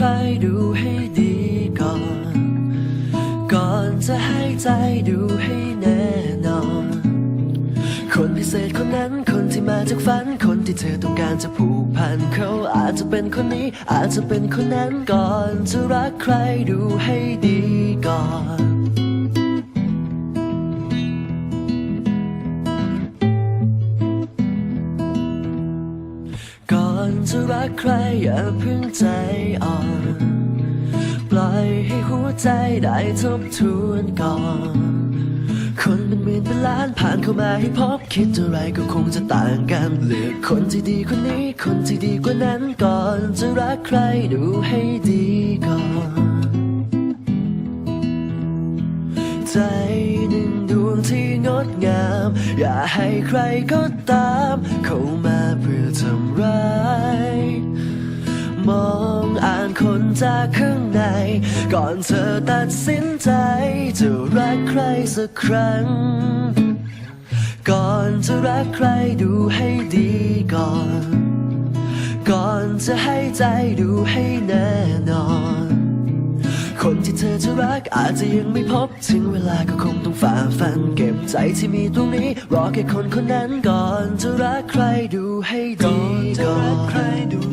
ครดูให้ดีก่อน ก่อนจะให้ใจดูให้แน่นอน คนพิเศษคนนั้นคนที่มาจากฝันคนที่เธอต้องการจะผูกพันเขาอาจจะเป็นคนนี้อาจจะเป็นคนนั้นก่อนจะรักใครดูให้ดีก่อน อนจะรักใครอย่าเพิ่งใจอ่อน ปล่อยให้หัวใจได้ทบทวนก่อน คนเป็นหมื่นเป็นล้านผ่านเข้ามาให้พบคิดอะไรก็คงจะต่างกันเลือกคนที่ดีคนนี้ คนที่ดีกว่านั้นก่อน จะรักใครดูให้ดีก่อน ใจหนึ่งดวงที่งดงาม อย่าให้ใครก็ตาม เข้ามาเพื่อ คนจากข้างใน ก่อนเธอตัดสินใจ จะรักใครสักครั้ง ก่อนจะรักใครดูให้ดีก่อน ก่อนจะให้ใจดูให้แน่นอนคนที่เธอจะรักอาจจะยังไม่พบ ถึงเวลาก็คงต้องฝ่าฟันเก็บใจที่มีตรงนี้ รอแค่คนคนนั้นก่อนจะรักใครดูให้ดีก่อนใครดูให้ก่